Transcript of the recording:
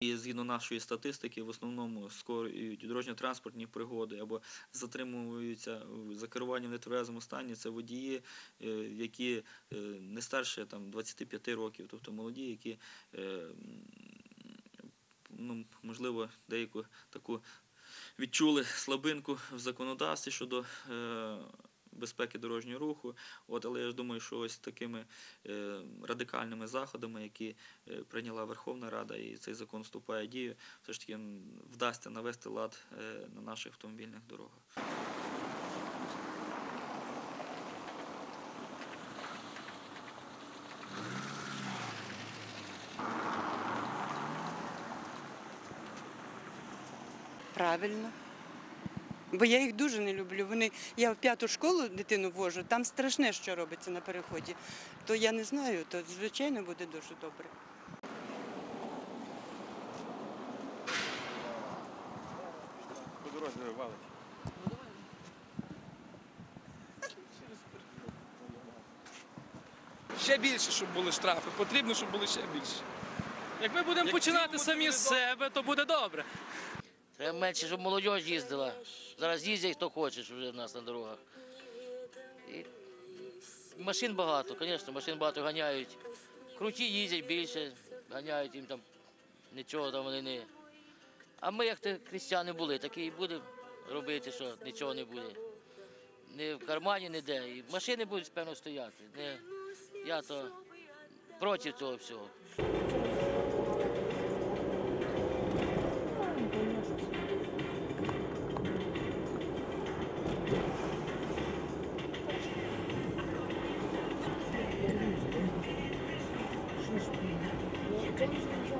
І згідно нашої статистики, в основному скоюють дорожньо-транспортні пригоди або затримуються за керуванням в нетверезому стані. Це водії, е, які е, не старше там, 25 років, тобто молоді, які, е, ну, можливо, деяку таку відчули слабинку в законодавстві щодо безпеки дорожнього руху. От, але я ж думаю, що ось такими е, радикальними заходами, які е, прийняла Верховна Рада, і цей закон вступає в дію, все ж таки вдасться навести лад е, на наших автомобільних дорогах. Правильно. Бо я їх дуже не люблю. Вони, я в п'яту школу дитину вожу, там страшне, що робиться на переході. То я не знаю, то звичайно буде дуже добре. По дорозі валить. Ще більше, щоб були штрафи. Потрібно, щоб були ще більше. Як ми будемо Як починати самі з себе, то буде добре. Треба менше, щоб молодь їздила. Зараз їздять хто хоче вже в нас на дорогах. І машин багато, звісно, машин багато ганяють. Круті їздять більше, ганяють їм там нічого там вони не. А ми, як ти християни були, такі і будемо робити, що нічого не буде. Ні в кармані, ніде. І машини будуть, певно, стояти. Не, я то проти цього всього. 真诚。